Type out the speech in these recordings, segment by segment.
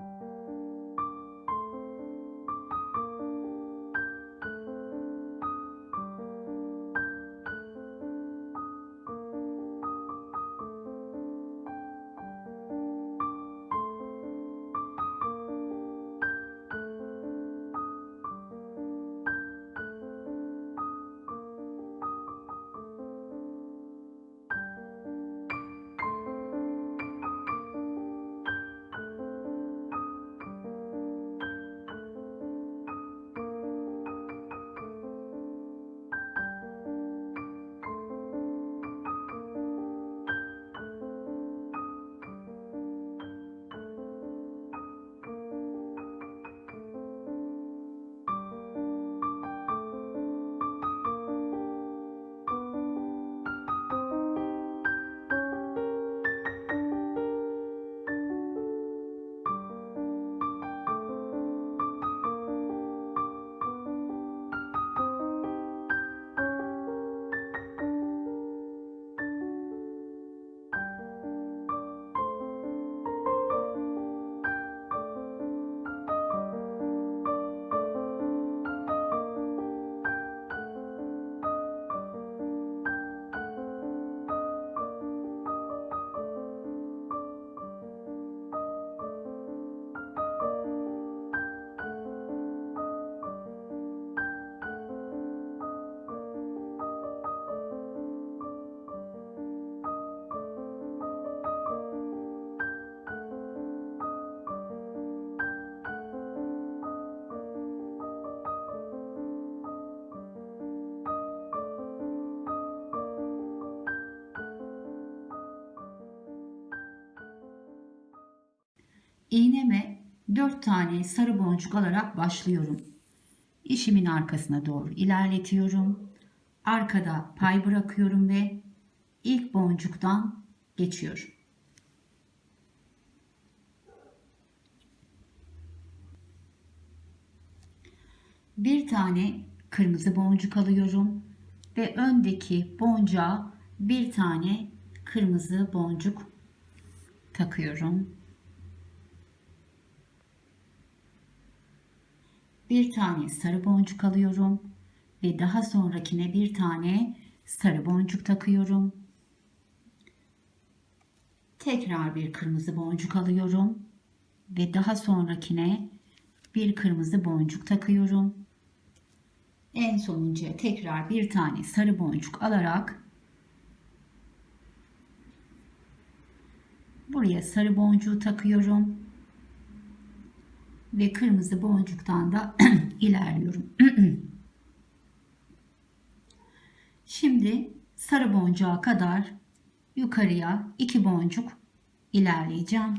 you İğneme 4 tane sarı boncuk alarak başlıyorum. İşimin arkasına doğru ilerletiyorum. Arkada pay bırakıyorum ve ilk boncuktan geçiyorum. Bir tane kırmızı boncuk alıyorum ve öndeki boncuğa bir tane kırmızı boncuk takıyorum. Bir tane sarı boncuk alıyorum ve daha sonrakine bir tane sarı boncuk takıyorum. Tekrar bir kırmızı boncuk alıyorum ve daha sonrakine bir kırmızı boncuk takıyorum. En sonuncuya tekrar bir tane sarı boncuk alarak buraya sarı boncuğu takıyorum ve kırmızı boncuktan da ilerliyorum. Şimdi sarı boncuğa kadar yukarıya iki boncuk ilerleyeceğim.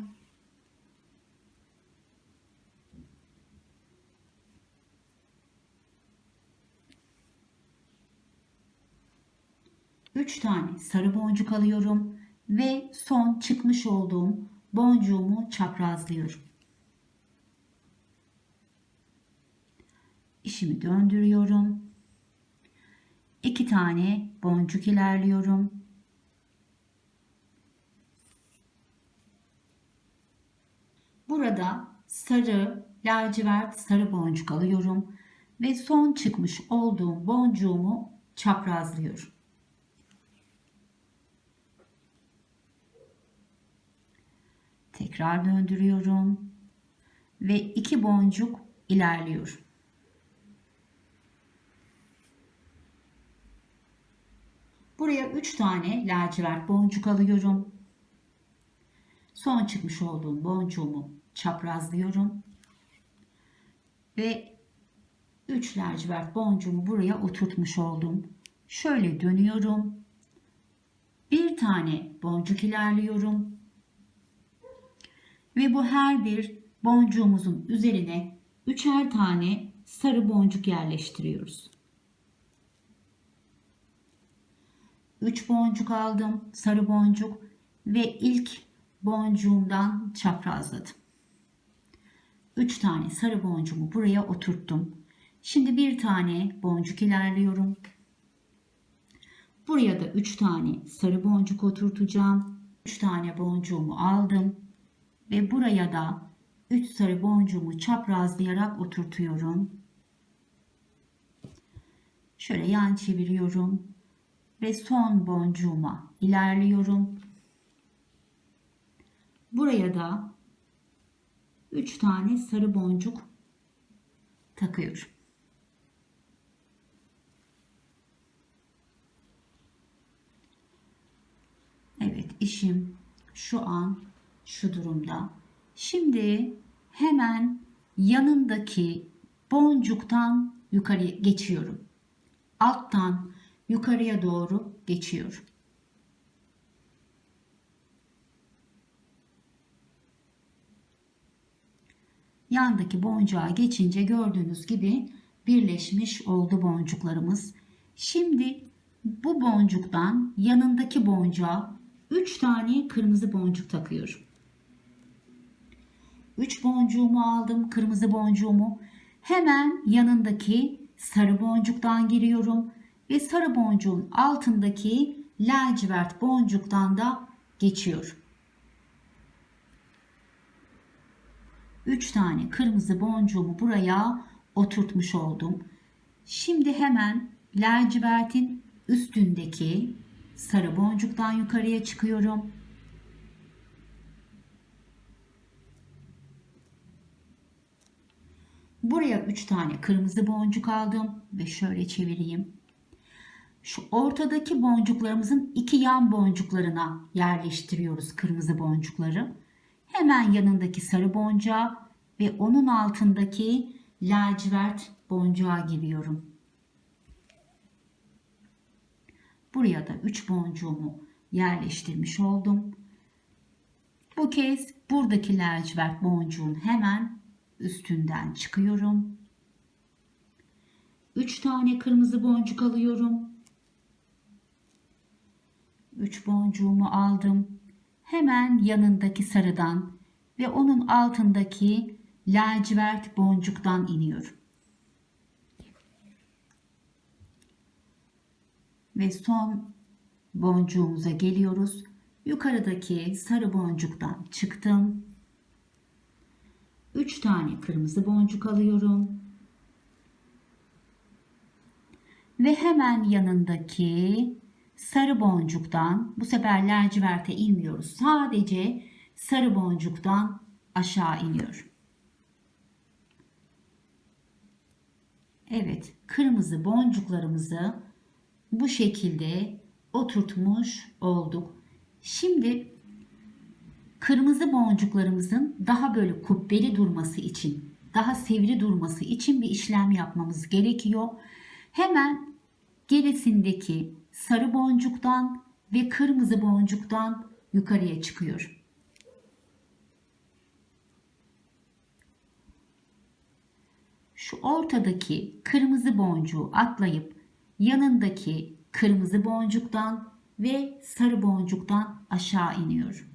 Üç tane sarı boncuk alıyorum ve son çıkmış olduğum boncuğumu çaprazlıyorum. İşimi döndürüyorum. İki tane boncuk ilerliyorum. Burada sarı, lacivert sarı boncuk alıyorum ve son çıkmış olduğum boncuğumu çaprazlıyorum. Tekrar döndürüyorum ve iki boncuk ilerliyorum. Buraya 3 tane lacivert boncuk alıyorum. Son çıkmış olduğum boncuğumu çaprazlıyorum. Ve 3 lacivert boncuğumu buraya oturtmuş oldum. Şöyle dönüyorum. Bir tane boncuk ilerliyorum. Ve bu her bir boncuğumuzun üzerine üçer tane sarı boncuk yerleştiriyoruz. 3 boncuk aldım. Sarı boncuk ve ilk boncuğumdan çaprazladım. 3 tane sarı boncuğumu buraya oturttum. Şimdi bir tane boncuk ilerliyorum. Buraya da 3 tane sarı boncuk oturtacağım. 3 tane boncuğumu aldım ve buraya da 3 sarı boncuğumu çaprazlayarak oturtuyorum. Şöyle yan çeviriyorum ve son boncuğuma ilerliyorum. Buraya da 3 tane sarı boncuk takıyorum. Evet işim şu an şu durumda. Şimdi hemen yanındaki boncuktan yukarıya geçiyorum. Alttan yukarıya doğru geçiyorum. Yandaki boncuğa geçince gördüğünüz gibi birleşmiş oldu boncuklarımız. Şimdi bu boncuktan yanındaki boncuğa 3 tane kırmızı boncuk takıyorum. 3 boncuğumu aldım, kırmızı boncuğumu. Hemen yanındaki sarı boncuktan giriyorum ve sarı boncuğun altındaki lacivert boncuktan da geçiyorum. 3 tane kırmızı boncuğumu buraya oturtmuş oldum. Şimdi hemen lacivertin üstündeki sarı boncuktan yukarıya çıkıyorum. Buraya 3 tane kırmızı boncuk aldım ve şöyle çevireyim. Şu ortadaki boncuklarımızın iki yan boncuklarına yerleştiriyoruz kırmızı boncukları. Hemen yanındaki sarı boncuğa ve onun altındaki lacivert boncuğa giriyorum. Buraya da 3 boncuğumu yerleştirmiş oldum. Bu kez buradaki lacivert boncuğun hemen üstünden çıkıyorum. 3 tane kırmızı boncuk alıyorum. 3 boncuğumu aldım. Hemen yanındaki sarıdan ve onun altındaki lacivert boncuktan iniyorum. Ve son boncuğumuza geliyoruz. Yukarıdaki sarı boncuktan çıktım. 3 tane kırmızı boncuk alıyorum. Ve hemen yanındaki sarı boncuktan bu sefer laciverte inmiyoruz. Sadece sarı boncuktan aşağı iniyorum. Evet, kırmızı boncuklarımızı bu şekilde oturtmuş olduk. Şimdi kırmızı boncuklarımızın daha böyle kubbeli durması için, daha sivri durması için bir işlem yapmamız gerekiyor. Hemen gerisindeki sarı boncuktan ve kırmızı boncuktan yukarıya çıkıyor. Şu ortadaki kırmızı boncuğu atlayıp yanındaki kırmızı boncuktan ve sarı boncuktan aşağı iniyorum.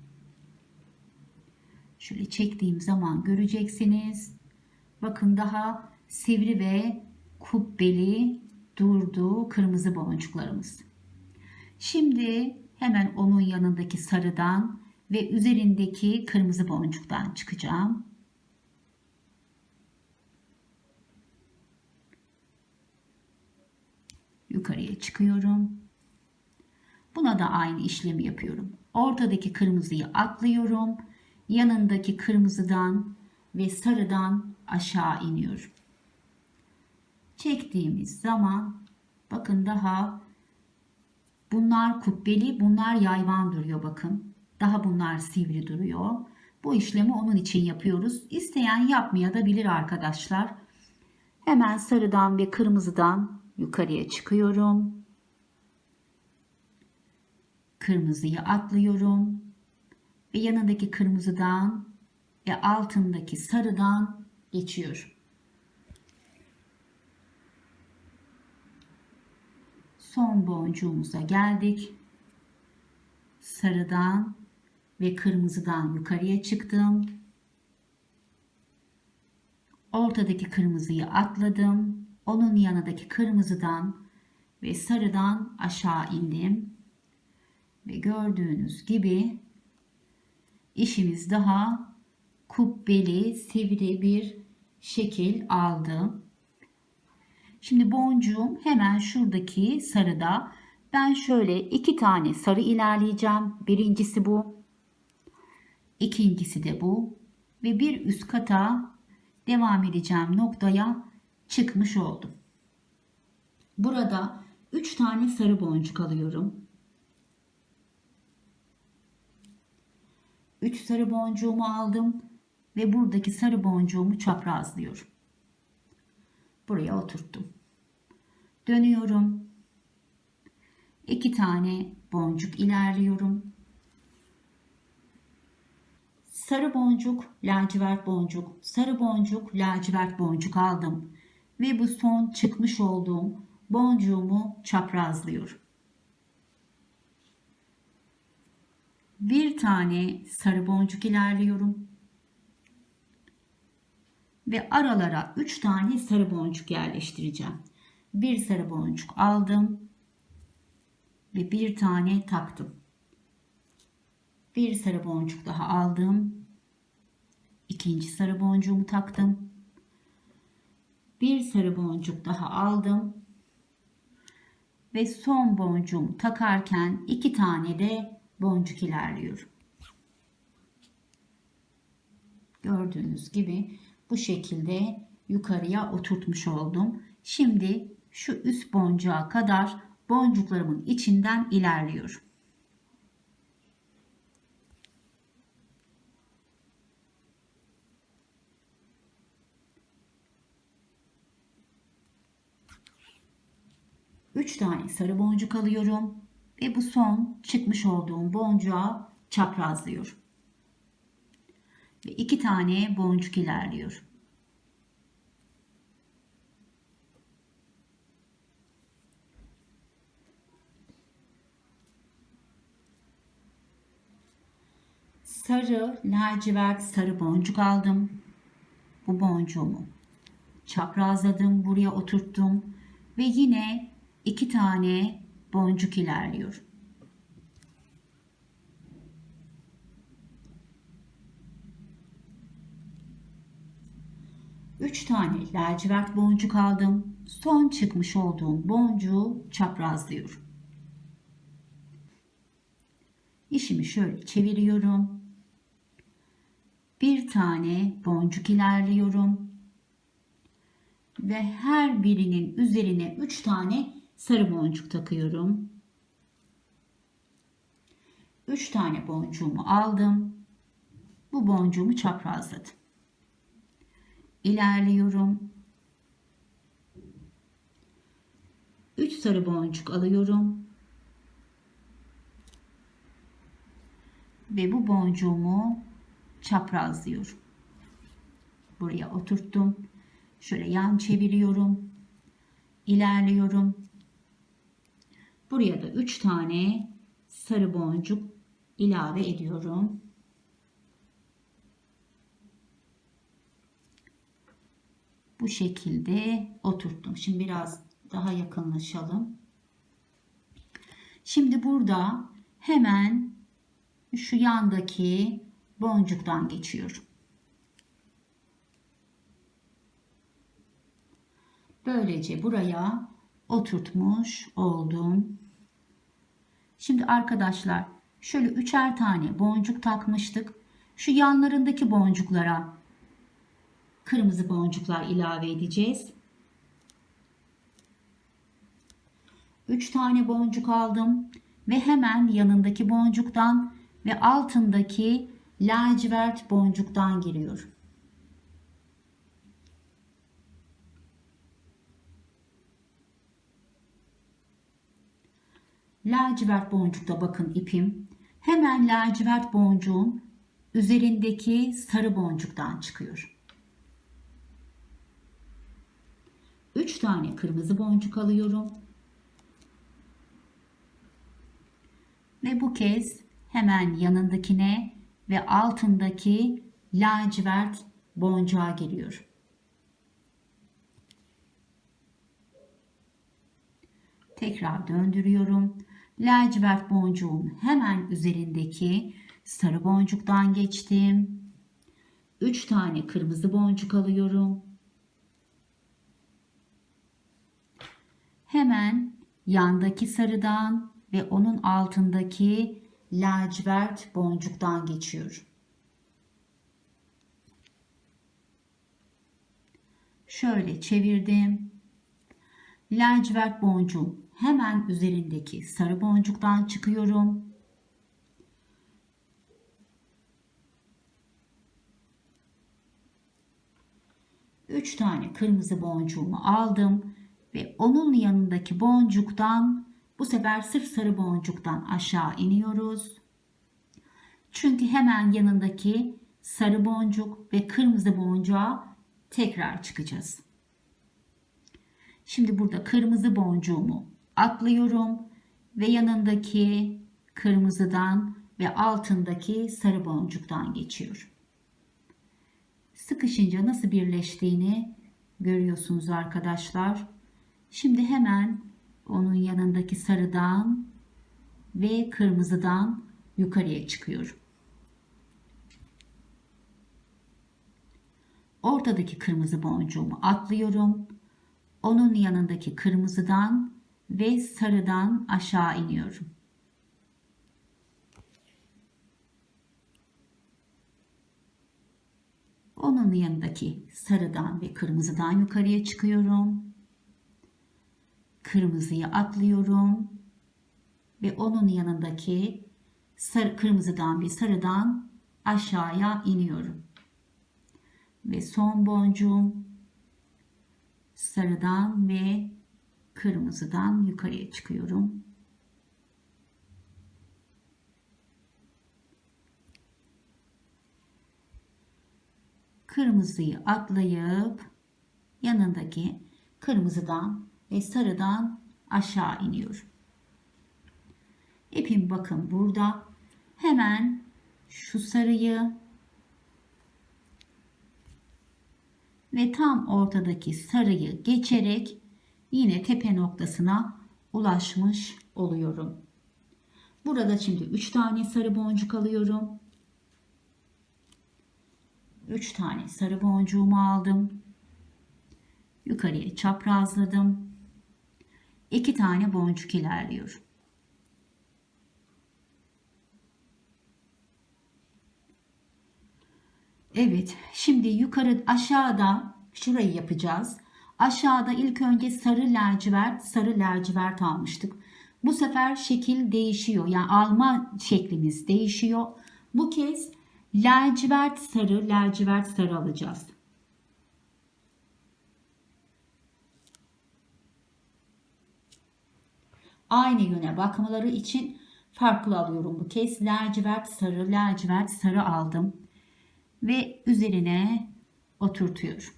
Şöyle çektiğim zaman göreceksiniz. Bakın daha sivri ve kubbeli durdu kırmızı boncuklarımız. Şimdi hemen onun yanındaki sarıdan ve üzerindeki kırmızı boncuktan çıkacağım. Yukarıya çıkıyorum. Buna da aynı işlemi yapıyorum. Ortadaki kırmızıyı atlıyorum. Yanındaki kırmızıdan ve sarıdan aşağı iniyorum. Çektiğimiz zaman bakın daha bunlar kubbeli, bunlar yayvan duruyor bakın. Daha bunlar sivri duruyor. Bu işlemi onun için yapıyoruz. İsteyen yapmaya da bilir arkadaşlar. Hemen sarıdan ve kırmızıdan yukarıya çıkıyorum. Kırmızıyı atlıyorum ve yanındaki kırmızıdan ve altındaki sarıdan geçiyorum. Son boncuğumuza geldik. Sarıdan ve kırmızıdan yukarıya çıktım. Ortadaki kırmızıyı atladım. Onun yanındaki kırmızıdan ve sarıdan aşağı indim. Ve gördüğünüz gibi işimiz daha kubbeli, sivri bir şekil aldı. Şimdi boncuğum hemen şuradaki sarıda ben şöyle iki tane sarı ilerleyeceğim. Birincisi bu. İkincisi de bu. Ve bir üst kata devam edeceğim noktaya çıkmış oldum. Burada 3 tane sarı boncuk alıyorum. 3 sarı boncuğumu aldım ve buradaki sarı boncuğumu çaprazlıyorum. Buraya oturttum. Dönüyorum. 2 tane boncuk ilerliyorum. Sarı boncuk, lacivert boncuk, sarı boncuk, lacivert boncuk aldım ve bu son çıkmış olduğum boncuğumu çaprazlıyorum. Bir tane sarı boncuk ilerliyorum. Ve aralara 3 tane sarı boncuk yerleştireceğim. Bir sarı boncuk aldım ve bir tane taktım. Bir sarı boncuk daha aldım. İkinci sarı boncuğumu taktım. Bir sarı boncuk daha aldım. Ve son boncuğumu takarken iki tane de boncuk ilerliyorum. Gördüğünüz gibi bu şekilde yukarıya oturtmuş oldum. Şimdi şu üst boncuğa kadar boncuklarımın içinden ilerliyorum. Üç tane sarı boncuk alıyorum ve bu son çıkmış olduğum boncuğa çaprazlıyorum ve iki tane boncuk ilerliyor. Sarı, lacivert, sarı boncuk aldım. Bu boncuğumu çaprazladım, buraya oturttum ve yine iki tane boncuk ilerliyor. 3 tane lacivert boncuk aldım. Son çıkmış olduğum boncuğu çaprazlıyorum. İşimi şöyle çeviriyorum. Bir tane boncuk ilerliyorum. Ve her birinin üzerine 3 tane sarı boncuk takıyorum. 3 tane boncuğumu aldım. Bu boncuğumu çaprazladım. İlerliyorum. 3 sarı boncuk alıyorum. Ve bu boncuğumu çaprazlıyorum. Buraya oturttum. Şöyle yan çeviriyorum. İlerliyorum. Buraya da 3 tane sarı boncuk ilave ediyorum. Bu şekilde oturttum. Şimdi biraz daha yakınlaşalım. Şimdi burada hemen şu yandaki boncuktan geçiyorum. Böylece buraya oturtmuş oldum. Şimdi arkadaşlar şöyle üçer tane boncuk takmıştık. Şu yanlarındaki boncuklara kırmızı boncuklar ilave edeceğiz. 3 tane boncuk aldım ve hemen yanındaki boncuktan ve altındaki lacivert boncuktan giriyorum. Lacivert boncukta bakın ipim. Hemen lacivert boncuğun üzerindeki sarı boncuktan çıkıyor. 3 tane kırmızı boncuk alıyorum. Ve bu kez hemen yanındakine ve altındaki lacivert boncuğa giriyor. Tekrar döndürüyorum. Lacivert boncuğun hemen üzerindeki sarı boncuktan geçtim. 3 tane kırmızı boncuk alıyorum. Hemen yandaki sarıdan ve onun altındaki lacivert boncuktan geçiyorum. Şöyle çevirdim. Lacivert boncuğun hemen üzerindeki sarı boncuktan çıkıyorum. Üç tane kırmızı boncuğumu aldım ve onun yanındaki boncuktan bu sefer sırf sarı boncuktan aşağı iniyoruz. Çünkü hemen yanındaki sarı boncuk ve kırmızı boncuğa tekrar çıkacağız. Şimdi burada kırmızı boncuğumu atlıyorum ve yanındaki kırmızıdan ve altındaki sarı boncuktan geçiyorum. Sıkışınca nasıl birleştiğini görüyorsunuz arkadaşlar. Şimdi hemen onun yanındaki sarıdan ve kırmızıdan yukarıya çıkıyorum. Ortadaki kırmızı boncuğumu atlıyorum. Onun yanındaki kırmızıdan ve sarıdan aşağı iniyorum. Onun yanındaki sarıdan ve kırmızıdan yukarıya çıkıyorum. Kırmızıyı atlıyorum ve onun yanındaki sarı, kırmızıdan ve sarıdan aşağıya iniyorum. Ve son boncuğum sarıdan ve kırmızıdan yukarıya çıkıyorum. Kırmızıyı atlayıp yanındaki kırmızıdan ve sarıdan aşağı iniyorum. İpim bakın burada. Hemen şu sarıyı ve tam ortadaki sarıyı geçerek yine tepe noktasına ulaşmış oluyorum. Burada şimdi 3 tane sarı boncuk alıyorum. 3 tane sarı boncuğumu aldım. Yukarıya çaprazladım. 2 tane boncuk ilerliyorum. Evet, şimdi yukarı aşağıda şurayı yapacağız. Aşağıda ilk önce sarı lacivert, sarı lacivert almıştık. Bu sefer şekil değişiyor. Yani alma şeklimiz değişiyor. Bu kez lacivert sarı, lacivert sarı alacağız. Aynı yöne bakmaları için farklı alıyorum bu kez. Lacivert sarı, lacivert sarı aldım. Ve üzerine oturtuyorum.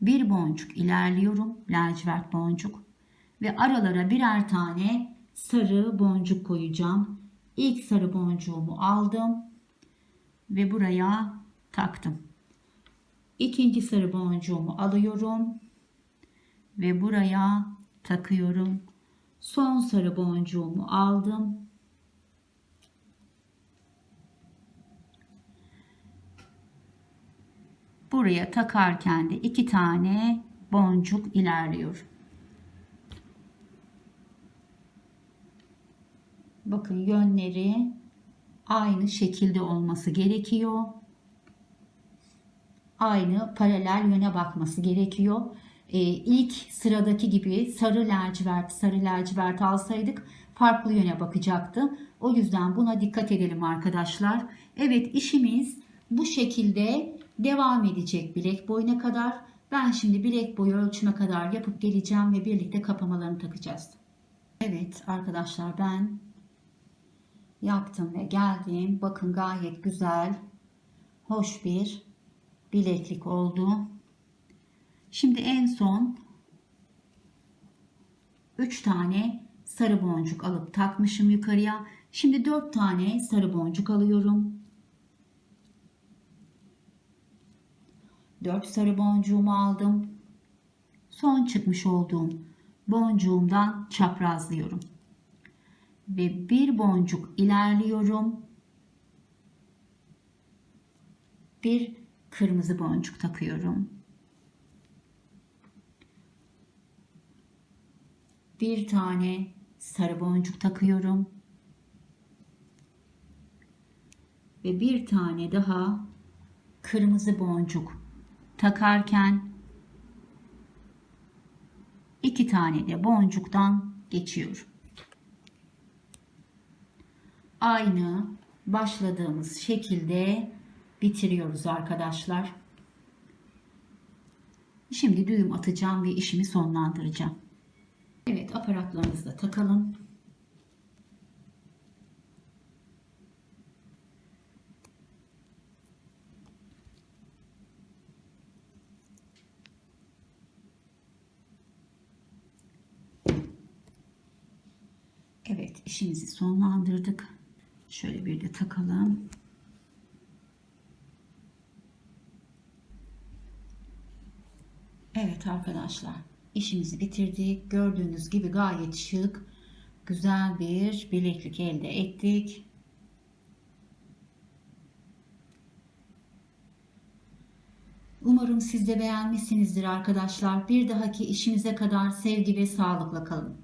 Bir boncuk ilerliyorum. Lacivert boncuk. Ve aralara birer tane sarı boncuk koyacağım. İlk sarı boncuğumu aldım. Ve buraya taktım. İkinci sarı boncuğumu alıyorum. Ve buraya takıyorum. Son sarı boncuğumu aldım. Buraya takarken de iki tane boncuk ilerliyor. Bakın yönleri aynı şekilde olması gerekiyor. Aynı paralel yöne bakması gerekiyor. Ee, ilk sıradaki gibi sarı lacivert, sarı lacivert alsaydık farklı yöne bakacaktı. O yüzden buna dikkat edelim arkadaşlar. Evet işimiz bu şekilde devam edecek bilek boyuna kadar. Ben şimdi bilek boyu ölçüme kadar yapıp geleceğim ve birlikte kapamalarını takacağız. Evet arkadaşlar ben yaptım ve geldim. Bakın gayet güzel, hoş bir bileklik oldu. Şimdi en son 3 tane sarı boncuk alıp takmışım yukarıya. Şimdi 4 tane sarı boncuk alıyorum. 4 sarı boncuğumu aldım. Son çıkmış olduğum boncuğumdan çaprazlıyorum. Ve bir boncuk ilerliyorum. bir kırmızı boncuk takıyorum. Bir tane sarı boncuk takıyorum. Ve bir tane daha kırmızı boncuk takarken iki tane de boncuktan geçiyorum. Aynı başladığımız şekilde bitiriyoruz arkadaşlar. Şimdi düğüm atacağım ve işimi sonlandıracağım. Evet aparatlarımızı da takalım. Evet işimizi sonlandırdık. Şöyle bir de takalım. Evet arkadaşlar işimizi bitirdik. Gördüğünüz gibi gayet şık güzel bir bileklik elde ettik. Umarım siz de beğenmişsinizdir arkadaşlar. Bir dahaki işimize kadar sevgi ve sağlıkla kalın.